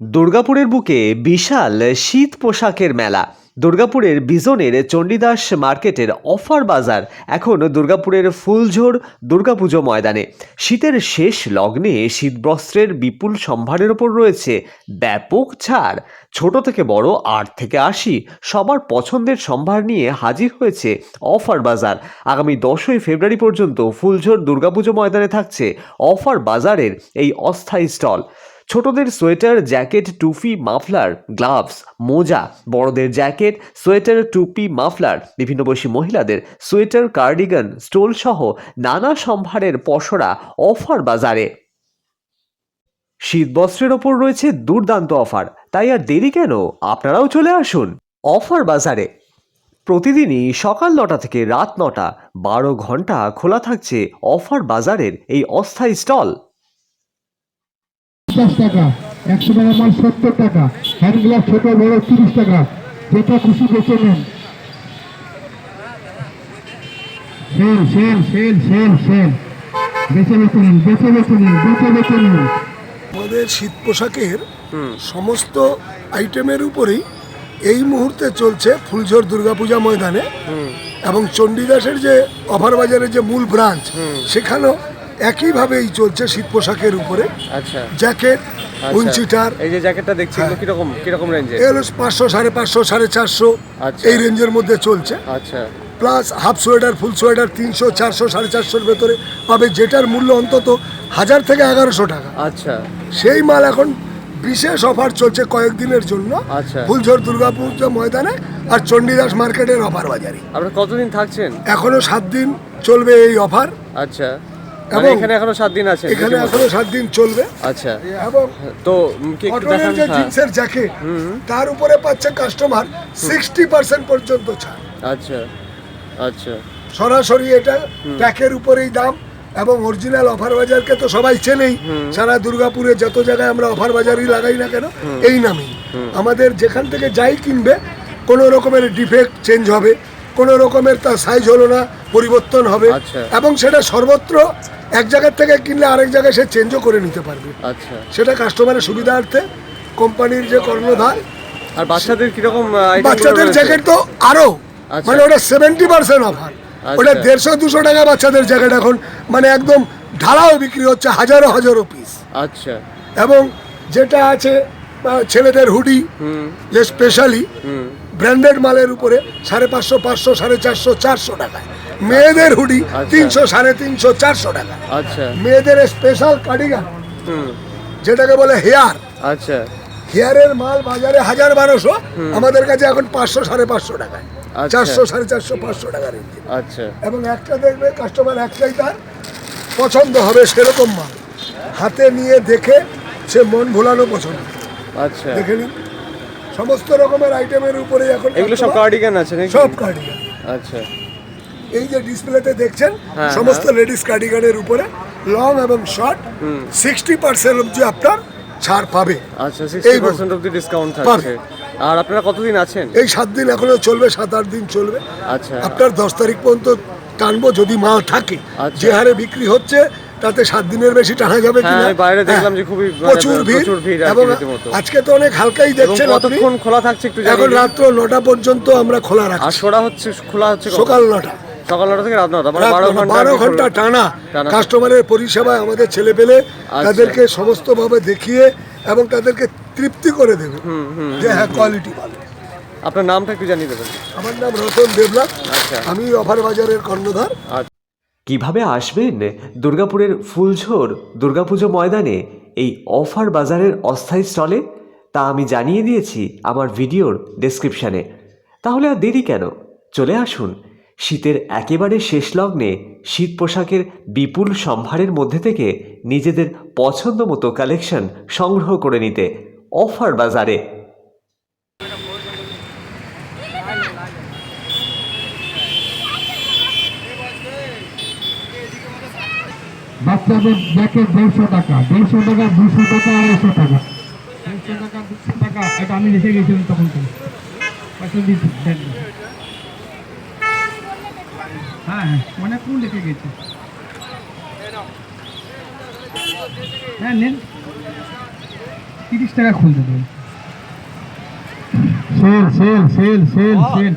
দুর্গাপুরের বুকে বিশাল শীত পোশাকের মেলা। দুর্গাপুরের বিজনের চণ্ডীদাস মার্কেটের অফার বাজার এখন দুর্গাপুরের ফুলঝোর দুর্গাপুজো ময়দানে। শীতের শেষ লগ্নে শীতবস্ত্রের বিপুল সম্ভারের ওপর রয়েছে ব্যাপক ছাড়। ছোট থেকে বড়, আট থেকে আশি, সবার পছন্দের সম্ভার নিয়ে হাজির হয়েছে অফার বাজার। আগামী দশই ফেব্রুয়ারি পর্যন্ত ফুলঝোর দুর্গাপুজো ময়দানে থাকছে অফার বাজারের এই অস্থায়ী স্টল। ছোটদের সোয়েটার, জ্যাকেট, টুপি, মাফলার, গ্লাভস, মোজা, বড়দের জ্যাকেট, সোয়েটার, টুপি, মাফলার, বিভিন্ন বয়সী মহিলাদের সোয়েটার, কার্ডিগান, স্টোল সহ নানা সম্ভারের পসরা অফার বাজারে। শীতবস্ত্রের ওপর রয়েছে দুর্দান্ত অফার। তাই আর দেরি কেন? আপনারাও চলে আসুন অফার বাজারে। প্রতিদিনই সকাল নটা থেকে রাত নটা, বারো ঘণ্টা খোলা থাকছে অফার বাজারের এই অস্থায়ী স্টল। পঞ্চাশ টাকা একশো টাকা মাল সত্তর টাকা হ্যান্ড গ্লাভ ছোট বড় তিরিশ টাকা। যেটা খুশি বেছে নেন। Sale sale sale sale sale. বেছে বেছে নিন বেছে বেছে নিন বেছে বেছে নিন। আমাদের শীত পোশাকের সমস্ত আইটেমের উপরেই এই মুহূর্তে চলছে ফুলঝোর দুর্গাপূজা ময়দানে এবং চণ্ডীদাসের যে অফার বাজারের যে মূল ব্রাঞ্চ সেখানেও একইভাবেই চলছে শীত পোশাকের উপরে। আচ্ছা। জ্যাকেট আচ্ছা। উইনচিটার এই যে জ্যাকেটটা দেখছি এগুলো কীরকম কীরকম রেঞ্জে এগুলো পাঁচশো সাড়ে পাঁচশো সাড়ে চারশো। আচ্ছা। এই রেঞ্জের মধ্যে চলছে। আচ্ছা। Plus half sweater full sweater তিনশো চারশো সাড়ে চারশোর ভেতরে পাবে যেটার মূল্য অন্তত হাজার থেকে এগারোশো টাকা। আচ্ছা। সেই মাল এখন বিশেষ অফার চলছে কয়েকদিনের জন্য। আচ্ছা। ফুলঝোর দুর্গাপুজো ময়দানে আর চণ্ডীদাস মার্কেটের অফার বাজারে। আপনারা কতদিন থাকছেন? এখনও সাত দিন চলবে এই অফার। আচ্ছা। এবং এখানে এখনও সাত দিন আছে এখানে এখনও সাত দিন চলবে। আচ্ছা। এবং তো কটনের যে হ্যাঁ। জিন্সের জ্যাকেট তার উপরে পাচ্ছে কাস্টমার সিক্সটি পার্সেন্ট পর্যন্ত ছাড়। আচ্ছা আচ্ছা। সরাসরি এটা ট্যাকের উপরেই দাম এবং অরিজিনাল অফার বাজারকে তো সবাই চেনেই। সারা দুর্গাপুরে যত জায়গায় আমরা অফার বাজারই লাগাই না কেন এই নামেই। আমাদের যেখান থেকে যাই কিনবে কোনো রকমের ডিফেক্ট চেঞ্জ হবে কোনো রকমের তার সাইজ হলো না পরিবর্তন হবে আচ্ছা। এবং সেটা সর্বত্র এক জায়গার থেকে কিনলে আরেক জায়গায় সে চেঞ্জও করে নিতে পারবে। আচ্ছা। সেটা কাস্টমারের সুবিধার্থে কোম্পানির যে কর্ণধার আর বাচ্চাদের কীরকম বাচ্চাদের জ্যাকেট তো আরও। আচ্ছা। মানে ওটা সেভেন্টি পার্সেন্ট অফার ওটা। দেড়শো দুশো টাকা বাচ্চাদের জ্যাকেট এখন মানে একদম ঢালাও বিক্রি হচ্ছে হাজারো হাজারো পিস আচ্ছা। এবং যেটা আছে ছেলেদের হুডি যে স্পেশালি ব্র্যান্ডেড মালের উপরে সাড়ে পাঁচশো পাঁচশো সাড়ে চারশো চারশো টাকা মেয়েদের হুডি আচ্ছা। তিনশো সাড়ে তিনশো চারশো টাকা। আচ্ছা। মেয়েদের স্পেশাল কার্ডিগান হুম। যেটাকে বলে হেয়ার আচ্ছা। হেয়ারের মাল বাজারে হাজার বারোশো আমাদের কাছে এখন পাঁচশো সাড়ে পাঁচশো টাকায়। আচ্ছা। চারশো সাড়ে চারশো পাঁচশো টাকা রেঞ্জে। আচ্ছা। এবং একটা দেখবে কাস্টমার একটাই তার পছন্দ হবে সেরকম মাল। হাতে নিয়ে দেখে সে মন ভোলানো পছন্দ। আচ্ছা। দেখে নিন। সমস্ত রকমের আইটেমের উপরে এখন এগুলো সব কার্ডিগান আছে নাকি? সব কার্ডিগান আচ্ছা। এই যে ডিসপ্লেতে দেখছেন হ্যাঁ, সমস্ত লেডিস কার্ডিগানের উপরে লং এবং শর্ট সিক্সটি পার্সেন্ট অব্দি আপনার ছাড় পাবে। আচ্ছা সিক্সটি পার্সেন্ট ডিসকাউন্ট। থাকছে। আর আপনারা কতদিন আছেন? এই সাত দিন এখনও চলবে সাত আট দিন চলবে। আচ্ছা। আপনার দশ তারিখ পর্যন্ত টানবো যদি মাল থাকে। আচ্ছা। যে হারে বিক্রি হচ্ছে তাতে সাত দিনের বেশি টানা যাবে হ্যাঁ, কিনা? বাইরে দেখলাম হ্যাঁ, যে খুবই মানে প্রচুর ভিড়। এবং আজকে তো অনেক হালকাই দেখছেন কতক্ষণ খোলা থাকছে একটু এখন রাত্র নটা পর্যন্ত আমরা খোলা আর রাখছি সোড়া হচ্ছে খোলা হচ্ছে সকাল নটা। সকাল নটা থেকে রাত নটা মানে বারো ঘণ্টা টানা। কাস্টমারের পরিষেবায় আমাদের ছেলে পেলে আচ্ছা। তাদেরকে সমস্তভাবে দেখিয়ে এবং তাদেরকে তৃপ্তি করে দেবে যে হ্যাঁ কোয়ালিটি ভালো। আপনার নামটা একটু জানিয়ে দেবেন। আমার নাম রতন আচ্ছা। আমি অফার বাজারের কর্ণধার। আচ্ছা। কীভাবে আসবেন? দুর্গাপুরের ফুলঝোর, দুর্গাপুজো ময়দানে এই অফার বাজারের অস্থায়ী স্টলে? তা আমি জানিয়ে দিয়েছি আমার ভিডিওর ডেসক্রিপশানে। তাহলে আর দেরি কেন? চলে আসুন। শীতের একেবারে শেষ লগ্নে শীত পোশাকের বিপুল সম্ভারের মধ্যে থেকে নিজেদের পছন্দ মতো কালেকশন সংগ্রহ করে নিতে অফার বাজারে বাচ্চাদের জ্যাকেট দেড়শো টাকা দেড়শো টাকা দুশো টাকা আড়াইশো টাকা। দেড়শো টাকা দুশো টাকা এটা আমি রেখে গেছিলাম তখন থেকে। পয়সা দিচ্ছি হ্যাঁ হ্যাঁ অনেক কোন রেখে গেছে। হ্যাঁ নেন। তিরিশ টাকা খুলতে দেবে sale sale sale sale sale.